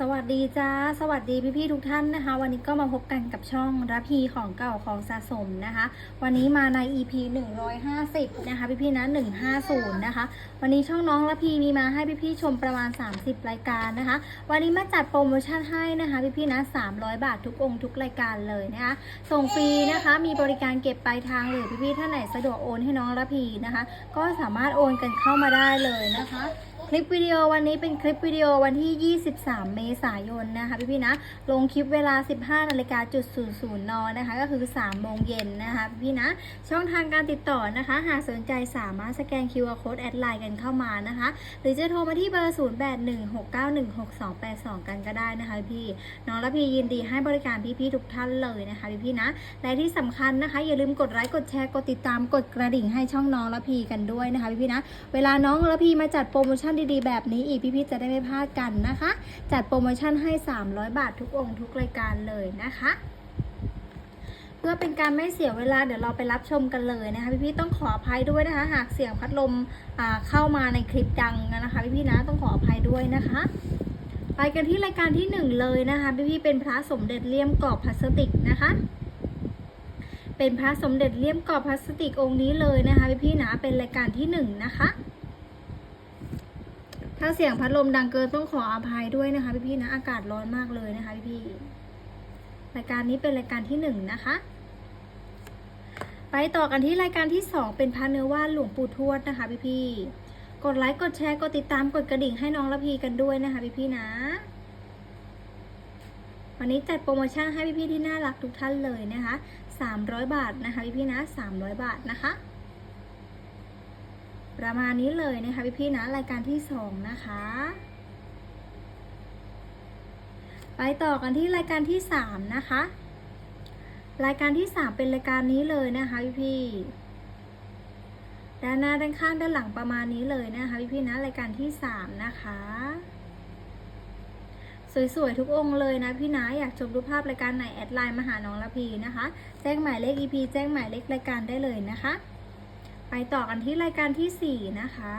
สวัสดีจ้า สวัสดีพี่ๆทุกท่านนะคะ วันนี้ก็มาพบกันกับช่องระพีของเก่าของสะสมนะคะ วันนี้มาใน EP 150 นะคะ พี่ๆนะ 150 นะคะ วันนี้ช่องน้องระพีมีมาให้พี่ๆชมประมาณ 30 รายการนะคะ วันนี้มาจัดโปรโมชั่นให้นะคะพี่ๆนะ 300 บาททุกองค์ทุกรายการเลยนะคะ ส่งฟรีนะคะ มีบริการเก็บปลายทางหรือพี่ๆท่านไหนสะดวกโอนให้น้องระพีนะคะ ก็สามารถโอนกันเข้ามาได้เลยนะคะ คลิปวิดีโอวันนี้เป็นคลิปวิดีโอวันที่ 23 เมษายนนะคะพี่ๆนะ ลงคลิปเวลา 15นาฬิกาจุด00นนะคะ ก็คือ 3 โมงเย็นนะคะพี่ๆนะ ช่องทางการติดต่อนะคะ หากสนใจสามารถสแกน QR Code แอดไลน์กันเข้ามานะคะ หรือจะโทรมาที่เบอร์ 0816916282 กันก็ได้นะคะพี่น้องและพี่ยินดีให้บริการพี่ๆทุกท่านเลยนะคะพี่ๆนะ และที่สำคัญนะคะ อย่าลืมกดไลค์กดแชร์กดติดตามกดกระดิ่งให้ช่องน้องและพี่กันด้วยนะคะพี่ๆนะ เวลาน้องและพี่มาจัดโปรโมชั่นดีๆ แบบนี้อีกพี่ๆจะได้ไม่พลาดกันนะคะ จัดโปรโมชั่นให้ 300 บาททุกองค์ทุกรายการเลยนะคะเพื่อเป็นการไม่เสียเวลาเดี๋ยวเราไปรับชมกันเลยนะคะพี่ๆต้องขออภัยด้วยนะคะ หากเสียงพัดลมเข้ามาในคลิปดังนะคะพี่ๆนะต้องขออภัยด้วยนะคะ ไปกันที่รายการที่หนึ่งเลยนะคะพี่ๆเป็นพระสมเด็จเลี่ยมกรอบพลาสติกนะคะ เป็นพระสมเด็จเลี่ยมกรอบพลาสติกองค์นี้เลยนะคะพี่ๆนะเป็นรายการที่หนึ่งนะคะ ถ้าเสียงพัดลมดังเกินต้องขออภัยด้วยนะคะพี่ๆนะ อากาศร้อนมากเลยนะคะพี่ๆรายการนี้เป็นรายการที่หนึ่งนะคะ ไปต่อกันที่รายการที่สองเป็นพระเนื้อว่านหลวงปู่ทวดนะคะพี่ๆกดไลค์กดแชร์กดติดตามกดกระดิ่งให้น้องละพีกันด้วยนะคะพี่ๆนะ วันนี้จัดโปรโมชั่นให้พี่ๆที่น่ารักทุกท่านเลยนะคะ300 บาทนะคะพี่ๆนะ300 บาทนะคะ ประมาณนี้เลยนะคะพี่ๆนะรายการที่ 2 นะคะ ไปต่อกันที่รายการที่ 3 นะคะ รายการที่ 3 เป็นรายการนี้เลยนะคะพี่ๆด้านหน้าด้านข้างด้านหลังประมาณนี้เลยนะคะพี่ๆนะรายการที่ 3 นะคะสวยๆ ทุกองค์เลยนะพี่นะอยากชมรูปภาพรายการไหนแอดไลน์มาหาน้องละพีนะคะ แจ้งหมายเลข EP แจ้งหมายเลขรายการได้เลยนะคะ ไปต่อกันที่รายการที่ 4 นะคะ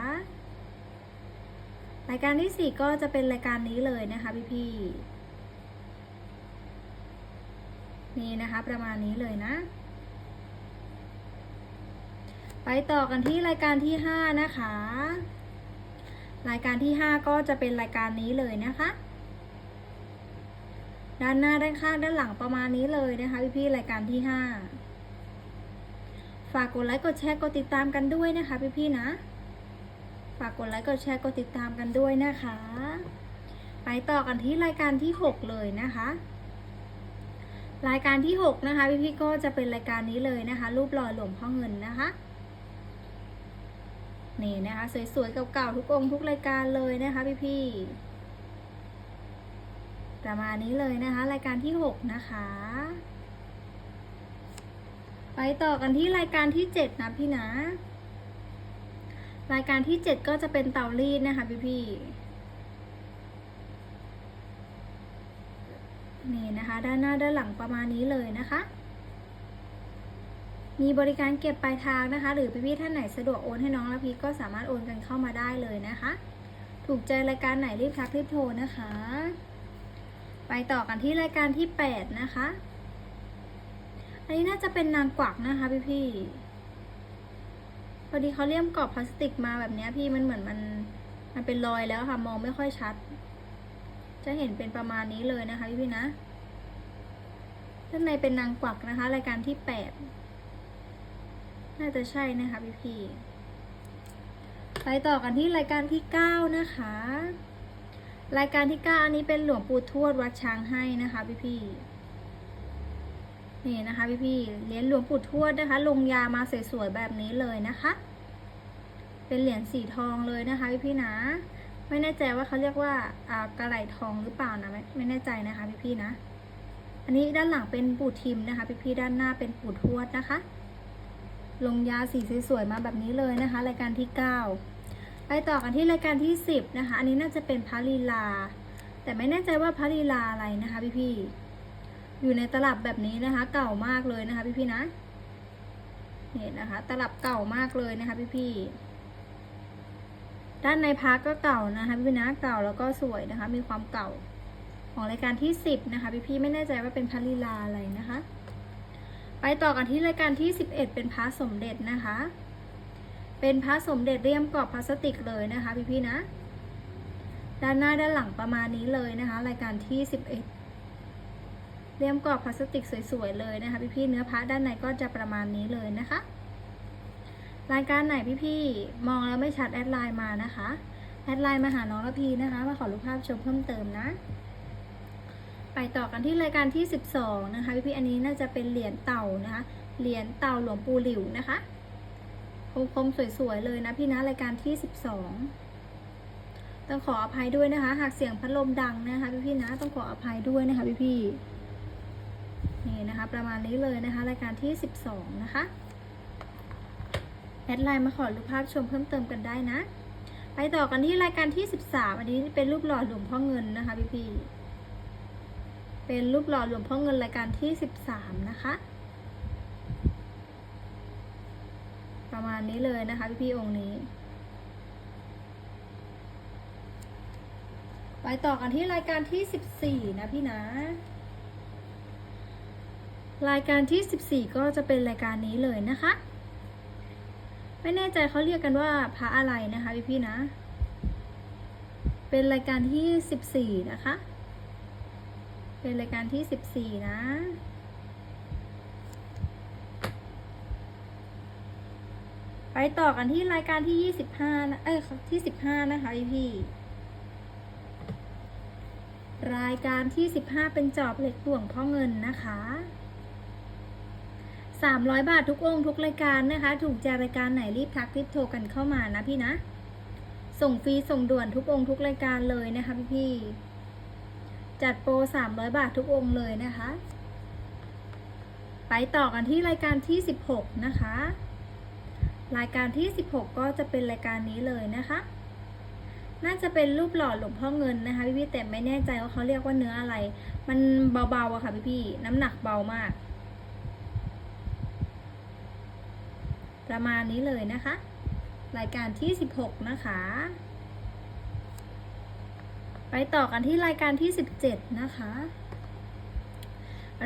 รายการที่ 4 ก็จะเป็นรายการนี้เลยนะคะพี่ๆนี่นะคะประมาณนี้เลยนะ ไปต่อกันที่รายการที่ 5 นะคะ รายการที่ 5 ก็จะเป็นรายการนี้เลยนะคะ ด้านหน้าด้านข้างด้านหลังประมาณนี้เลยนะคะพี่ๆรายการที่ 5 ฝากกดไลค์กดแชร์กดติดตามกันด้วยนะคะพี่ๆนะ ฝากกดไลค์กดแชร์กดติดตามกันด้วยนะคะ ไปต่อกันที่รายการที่ 6 เลยนะคะ รายการที่ 6 นะคะพี่ๆก็จะเป็นรายการนี้เลยนะคะ รูปหล่อหลวงพ่อเงินนะคะนี่นะคะสวยๆเก่าๆทุกองทุกรายการเลยนะคะพี่ๆประมาณนี้เลยนะคะ รายการที่ 6 นะคะ ไปต่อกันที่รายการที่ 7 นะพี่นะ รายการที่ 7 ก็จะเป็นเตารีดนะคะพี่พี่ๆนี่นะคะด้านหน้าด้านหลังประมาณนี้เลยนะคะ มีบริการเก็บปลายทางนะคะ หรือพี่พี่ๆท่านไหนสะดวกโอนให้น้องละพีก็สามารถโอนกันเข้ามาได้เลยนะคะ ถูกใจรายการไหนรีบทักรีบโทรนะคะ ไปต่อกันที่รายการที่ 8 นะคะ อันนี้น่าจะเป็นนางกวักนะคะพี่พี่พอดีเขาเลี่ยมกรอบพลาสติกมาแบบนี้พี่มันเหมือนมันมันเป็นรอยแล้วค่ะมองไม่ค่อยชัด จะเห็นเป็นประมาณนี้เลยนะคะพี่พี่นะด้านในเป็นนางกวักนะคะ รายการที่8น่าจะใช่นะคะพี่พี่ไปต่อกันที่รายการที่9นะคะ รายการที่เก้าอันนี้เป็นหลวงปู่ทวดวัดช้างให้นะคะพี่พี่ นี่นะคะพี่พี่ๆเหรียญหลวงปู่ทวดนะคะ ลงยามาสวยๆแบบนี้เลยนะคะ เป็นเหรียญสีทองเลยนะคะพี่พี่ๆนะ ไม่แน่ใจว่าเขาเรียกว่าอ่ากระไหลทองหรือเปล่านะไม่ไม่แน่ใจนะคะพี่พี่ๆนะ อันนี้ด้านหลังเป็นปู่ทิมนะคะพี่พี่ๆด้านหน้าเป็นปู่ทวดนะคะ ลงยาสีสวยๆมาแบบนี้เลยนะคะรายการที่เก้าไปต่อกันที่รายการที่10นะคะ อันนี้น่าจะเป็นพระลีลา แต่ไม่แน่ใจว่าพระลีลาอะไรนะคะพี่ๆ อยู่ในตลับแบบนี้นะคะ เก่ามากเลยนะคะ พี่ๆนะนี่นะคะ ตลับเก่ามากเลยนะคะ พี่ๆด้านในพักก็เก่านะคะ พี่ๆนะเก่าแล้วก็สวยนะคะ มีความเก่าของรายการที่สิบนะคะ พี่พี่ๆไม่แน่ใจว่าเป็นพระลีลาอะไรนะคะ ไปต่อกันที่รายการที่สิบเอ็ดเป็นพระสมเด็จนะคะ เป็นพระสมเด็จเรียมกรอบพลาสติกเลยนะคะ พี่พี่ๆนะ ด้านหน้าด้านหลังประมาณนี้เลยนะคะ รายการที่สิบ เอ็ดเรียมกรอบพลาสติกสวยๆเลยนะคะพี่พี่ๆเนื้อพระด้านในก็จะประมาณนี้เลยนะคะรายการไหนพี่ๆมองแล้วไม่ชัดแอดไลน์มานะคะแอดไลน์มาหาน้องระพีนะคะมาขอรูปภาพชมเพิ่มเติมนะ ไปต่อกันที่รายการที่ 12 นะคะพี่ๆอันนี้น่าจะเป็นเหรียญเต่านะคะเหรียญเต่าหลวงปู่หลิวนะคะคมๆสวยๆเลยนะพี่นะรายการที่ 12 ต้องขออภัยด้วยนะคะ หากเสียงพัดลมดังนะคะพี่ๆนะต้องขออภัยด้วยนะคะพี่ๆนี่ ประมาณนี้เลยนะคะ รายการที่ 12 นะคะ แอดไลน์มาขอรูปภาพชมเพิ่มเติมกันได้นะ ไปต่อกันที่รายการที่ 13 อันนี้เป็นรูปหล่อหลวงพ่อเงินนะคะพี่พี่ๆเป็นรูปหล่อหลวงพ่อเงินรายการที่ 13 นะคะ ประมาณนี้เลยนะคะพี่พี่ๆองค์นี้ไปต่อกันที่รายการที่ 14 นะพี่นะ รายการที่ 14 ก็จะเป็นรายการนี้เลยนะคะ ไม่แน่ใจเขาเรียกกันว่าพระอะไรนะคะพี่พี่นะ เป็นรายการที่สิบสี่นะคะ เป็นรายการที่สิบสี่นะไปต่อกันที่รายการที่ยี่สิบห้าเอ้ยที่สิบห้านะคะพี่พี่ รายการที่สิบห้าเป็นจอบเหล็กหลวงพ่อเงินนะคะ สามร้อยบาททุกองค์ทุกรายการนะคะ ถูกใจรายการไหนรีบทักรีบโทรกันเข้ามานะพี่นะ ส่งฟรีส่งด่วนทุกองค์ทุกรายการเลยนะคะพี่พี่จัดโปรสามร้อยบาททุกองค์เลยนะคะ ไปต่อกันที่รายการที่สิบหกนะคะ รายการที่สิบหกก็จะเป็นรายการนี้เลยนะคะ น่าจะเป็นรูปหล่อหลวงพ่อเงินนะคะพี่พี่แต่ไม่แน่ใจว่าเขาเรียกว่าเนื้ออะไร มันเบาๆอะค่ะพี่พี่น้ำหนักเบามาก ประมาณนี้เลยนะคะ รายการที่ 16 นะคะ ไปต่อกันที่รายการที่ 17 นะคะ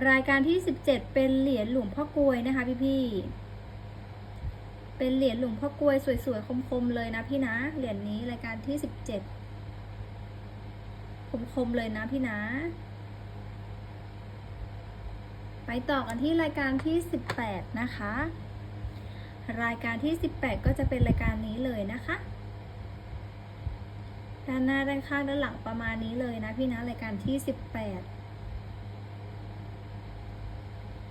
รายการที่ 17 เป็นเหรียญหลวงพ่อกลวยนะคะพี่ๆเป็นเหรียญหลวงพ่อกลวยสวยๆคมๆเลยนะพี่นะเหรียญนี้รายการที่ 17 คมๆเลยนะพี่นะไปต่อกันที่รายการที่ 18 นะคะ รายการที่ 18 ก็จะเป็นรายการนี้เลยนะคะ ด้านหน้าด้านข้างด้านหลังประมาณนี้เลยนะพี่นะรายการที่ 18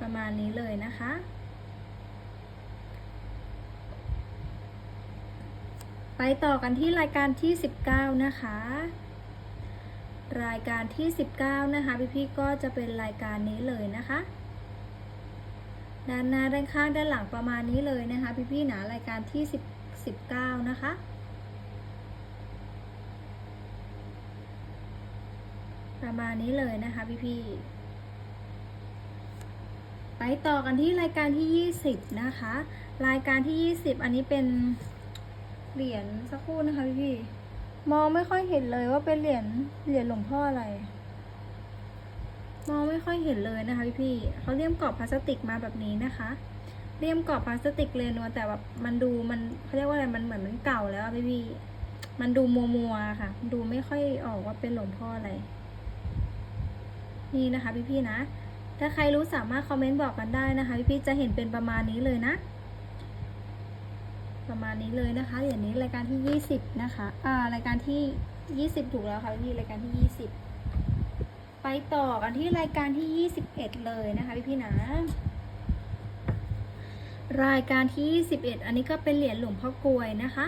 ประมาณนี้เลยนะคะไปต่อกันที่รายการที่ 19 นะคะ รายการที่ 19 นะคะ พี่ๆก็จะเป็นรายการนี้เลยนะคะ ด้านหน้าด้านข้างด้านหลังประมาณนี้เลยนะคะ พี่ๆหนารายการที่สิบสิบเก้านะคะประมาณนี้เลยนะคะพี่ๆไปต่อกันที่รายการที่ยี่สิบนะคะ รายการที่ยี่สิบอันนี้เป็นเหรียญสักครู่นะคะพี่ๆมองไม่ค่อยเห็นเลยว่าเป็นเหรียญเหรียญหลวงพ่ออะไร มองไม่ค่อยเห็นเลยนะคะพี่พี่เขาเลี่ยมกรอบพลาสติกมาแบบนี้นะคะ เลี่ยมกรอบพลาสติกเลยนัวแต่แบบมันดูมันเขาเรียกว่าอะไรมันเหมือนมันเก่าแล้วพี่พี่มันดูมัวมัวๆค่ะ ดูไม่ค่อยออกว่าเป็นหลวงพ่ออะไร นี่นะคะ พี่พี่นะ ถ้าใครรู้สามารถคอมเมนต์บอกกันได้นะคะ พี่พี่จะเห็นเป็นประมาณนี้เลยนะ ประมาณนี้เลยนะคะ อย่างนี้รายการที่ยี่สิบนะคะอ่ารายการที่ยี่สิบถูกแล้วค่ะพี่รายการที่ยี่สิบ ไปต่อกันที่รายการที่ 21 เลยนะคะพี่พี่นะ รายการที่ 21 อันนี้ก็เป็นเหรียญหลวงพ่อกลวยนะคะ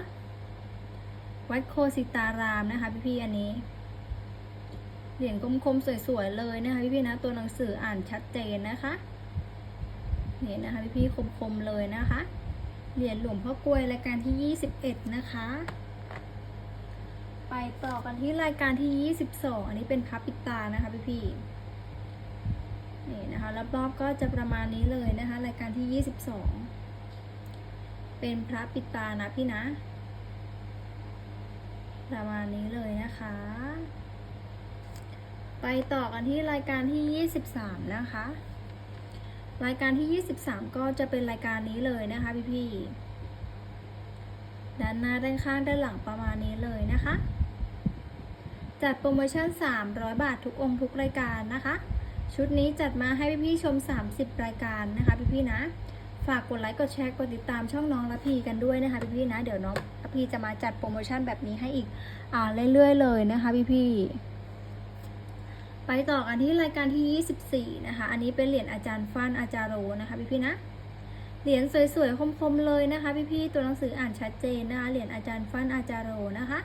วัดโคสิตารามนะคะพี่พี่อันนี้ เหรียญคมๆสวยๆเลยนะคะพี่พี่นะตัวหนังสืออ่านชัดเจนนะคะนี่นะคะพี่พี่คมๆเลยนะคะ เหรียญหลวงพ่อกลวยรายการที่ 21 นะคะ ไปต่อกันที่รายการที่ 22 อันนี้เป็นพับปิดตานะคะพี่พี่นี่นะคะรอบๆก็จะประมาณนี้เลยนะคะ รายการที่ 22 เป็นพระปิดตานะพี่นะ ประมาณนี้เลยนะคะ ไปต่อกันที่รายการที่ 23 นะคะ รายการที่ 23 ก็จะเป็นรายการนี้เลยนะคะพี่ๆด้านหน้าด้านข้างด้านหลังประมาณนี้เลยนะคะ จัดโปรโมชั่น 300 บาททุกองค์ทุกรายการนะคะ ชุดนี้จัดมาให้พี่ๆชม 30 รายการนะคะพี่ๆนะ ฝากกดไลค์กดแชร์กดติดตามช่องน้องละพีกันด้วยนะคะพี่ๆนะ เดี๋ยวน้องละพีจะมาจัดโปรโมชั่นแบบนี้ให้อีกอ่าเรื่อยๆเลยนะคะพี่ๆไปต่อกันที่รายการที่ 24 นะคะ อันนี้เป็นเหรียญอาจารย์ฟันอาจารย์โรนะคะพี่ๆนะ เหรียญสวยๆ คมๆ เลยนะคะพี่ๆตัวหนังสืออ่านชัดเจนนะคะ เหรียญอาจารย์ฟันอาจารย์โรนะคะ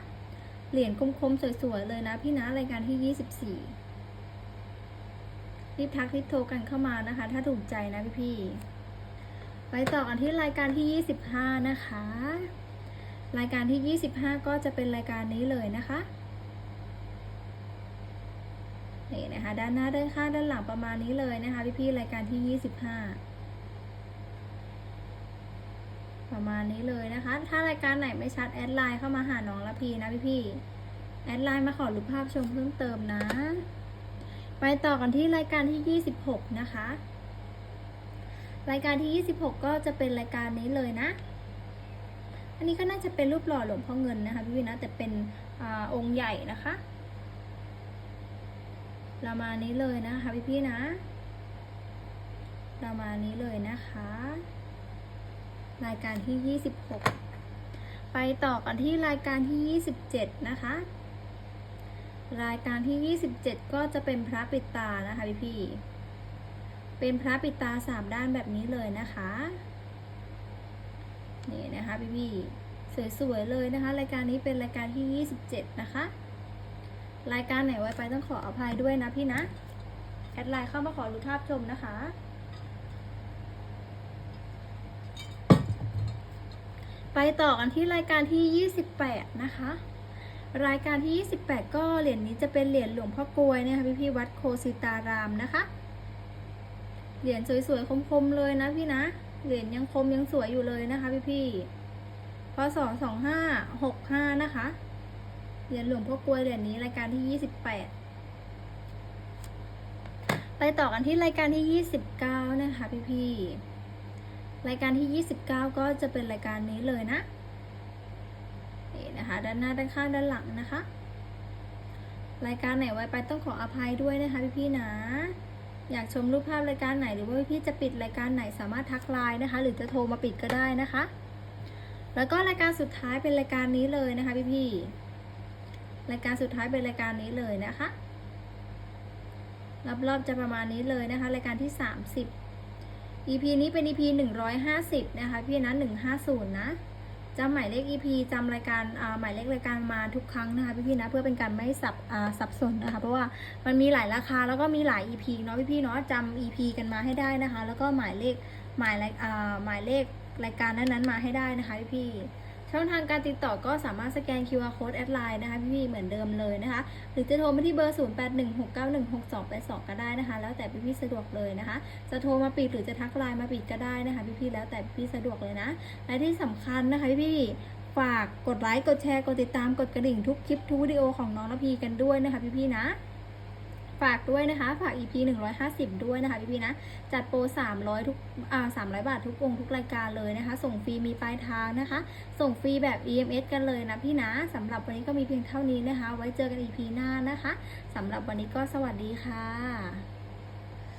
เหรียญคมๆ สวยๆ เลยนะพี่นะรายการที่ 24 รีบทักรีบโทรกันเข้ามานะคะ ถ้าถูกใจนะพี่ๆ ไปต่อกันที่รายการที่ 25 นะคะ รายการที่ 25 ก็จะเป็นรายการนี้เลยนะคะนี่นะคะ ด้านหน้าด้านข้างด้านหลังประมาณนี้เลยนะคะ พี่ๆรายการที่ 25 ประมาณนี้เลยนะคะ ถ้ารายการไหนไม่ชัดแอดไลน์เข้ามาหาน้องละพีนะพี่ๆแอดไลน์มาขอรูปภาพชมเพิ่มเติมนะ ไปต่อกันที่รายการที่ 26 นะคะ รายการที่ 26 ก็จะเป็นรายการนี้เลยนะ อันนี้ก็น่าจะเป็นรูปหล่อหลวงพ่อเงินนะคะพี่วินะแต่เป็นอองค์ใหญ่นะคะประมาณนี้เลยนะคะพี่พี่ๆนะประมาณนี้เลยนะคะ รายการที่ 26 ไปต่อกันที่รายการที่ 27 นะคะ รายการที่ 27 ก็จะเป็นพระปิดตานะคะพี่พี่เป็นพระปิดตาสามด้านแบบนี้เลยนะคะนี่นะคะพี่พี่สวยๆเลยนะคะ รายการนี้เป็นรายการที่ 27 นะคะ รายการไหนไว้ไปต้องขออภัยด้วยนะพี่นะ แอดไลน์เข้ามาขอรู้ภาพชมนะคะ ไปต่อกันที่รายการที่ 28 นะคะ รายการที่ 28 ก็เหรียญนี้จะเป็นเหรียญหลวงพ่อกลวยนะคะพี่พี่วัดโคสิตารามนะคะ เหรียญสวยๆคมๆเลยนะพี่นะ เหรียญยังคมยังสวยอยู่เลยนะคะพี่พี่พศสองห้าหกห้านะคะ เหรียญหลวงพ่อกลวยเหรียญนี้รายการที่ 28 ไปต่อกันที่รายการที่ 29 นะคะพี่พี่ รายการที่ 29 ก็จะเป็นรายการนี้เลยนะนี่นะคะ ด้านหน้าด้านข้างด้านหลังนะคะ รายการไหนไว้ไปต้องขออภัยด้วยนะคะพี่พี่ๆนะ อยากชมรูปภาพรายการไหนหรือว่าพี่ๆจะปิดรายการไหนสามารถทักไลน์นะคะ หรือจะโทรมาปิดก็ได้นะคะ แล้วก็รายการสุดท้ายเป็นรายการนี้เลยนะคะพี่ๆรายการสุดท้ายเป็นรายการนี้เลยนะคะรอบๆจะประมาณนี้เลยนะคะ รายการที่ 30 EP นี้เป็น EP 150 นะคะพี่นะ150 นะจำหมายเลข EP จำรายการหมายเลขรายการมาทุกครั้งนะคะพี่ๆนะเพื่อเป็นการไม่สับสับสนนะคะ เพราะว่ามันมีหลายราคาแล้วก็มีหลาย EP เนาะพี่ๆเนาะจำ EP กันมาให้ได้นะคะ แล้วก็หมายเลขหมายเลขหมายเลขรายการนั้นๆมาให้ได้นะคะพี่ ช่องทางการติดต่อก็สามารถสแกน QR code แอดไลน์นะคะพี่ๆเหมือนเดิมเลยนะคะ หรือจะโทรมาที่เบอร์ 0816916282 ก็ได้นะคะ แล้วแต่พี่ๆสะดวกเลยนะคะ จะโทรมาปิดหรือจะทักไลน์มาปิดก็ได้นะคะ พี่ๆแล้วแต่พี่ๆสะดวกเลยนะ และที่สำคัญนะคะพี่ๆฝากกดไลค์ กดแชร์ กดติดตาม กดกระดิ่งทุกคลิปทุกวิดีโอของน้องระพีกันด้วยนะคะพี่ๆนะ ฝากด้วยนะคะ ฝาก EP 150 ด้วยนะคะพี่ๆนะ จัดโปร 300 ทุกอ่า300 บาททุกองค์ทุกรายการเลยนะคะ ส่งฟรีมีปลายทางนะคะ ส่งฟรีแบบ EMS กันเลยนะพี่นะสำหรับวันนี้ก็มีเพียงเท่านี้นะคะ ไว้เจอกัน EP หน้านะคะสำหรับวันนี้ก็สวัสดีค่ะ